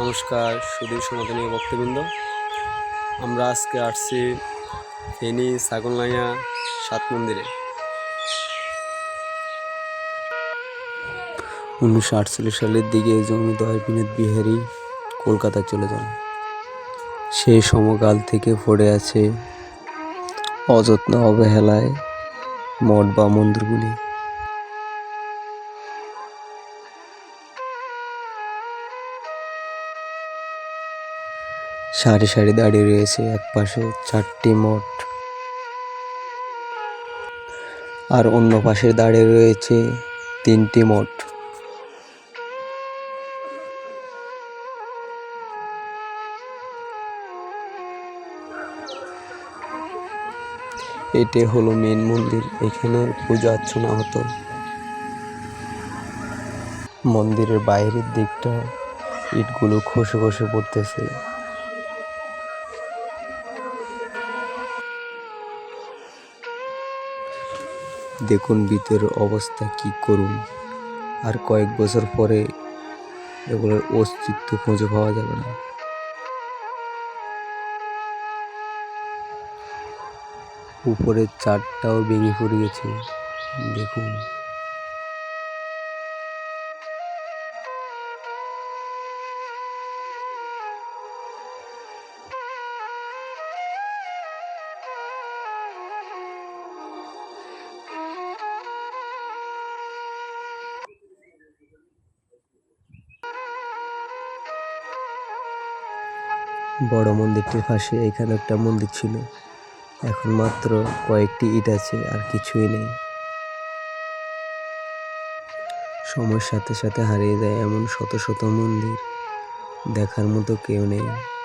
নমস্কার সুদূর সনাতনী ভক্তবৃন্দ। আমরা আজকে আসছি ফেনী ছাগলনাইয়া সাত মন্দিরে। উনিশশো আটচল্লিশ সালের দিকে জমিদার বিনোদ বিহারী কলকাতায় চলে যান। সেই সমকাল থেকে পড়ে আছে অযত্ন অবহেলায় মঠ বা মন্দিরগুলি। সারি সারি দাঁড়িয়ে রয়েছে, এক পাশে চারটি মঠ। আর অন্য পাশে দাঁড়িয়ে রয়েছে তিনটি মঠ। এটি হলো মেন মন্দির, এখানে পূজা অর্চনা হতো। মন্দিরের বাইরের দিকটা ইটগুলো খসে খসে পড়তেছে। দেখুন ভিতরের অবস্থা কি করুন। আর কয়েক বছর পরে এগুলোর অস্তিত্ব খুঁজে পাওয়া যাবে না। উপরের চারটাও ভেঙে পড়ে গেছে। দেখুন। বড় মন্দিরটির পাশে এখানে একটা মন্দির ছিল। এখন মাত্র কয়েকটি ইট আছে আর কিছুই নেই। সময়ের সাথে সাথে হারিয়ে যায় এমন শত শত মন্দির। দেখার মতো কেউ নেই।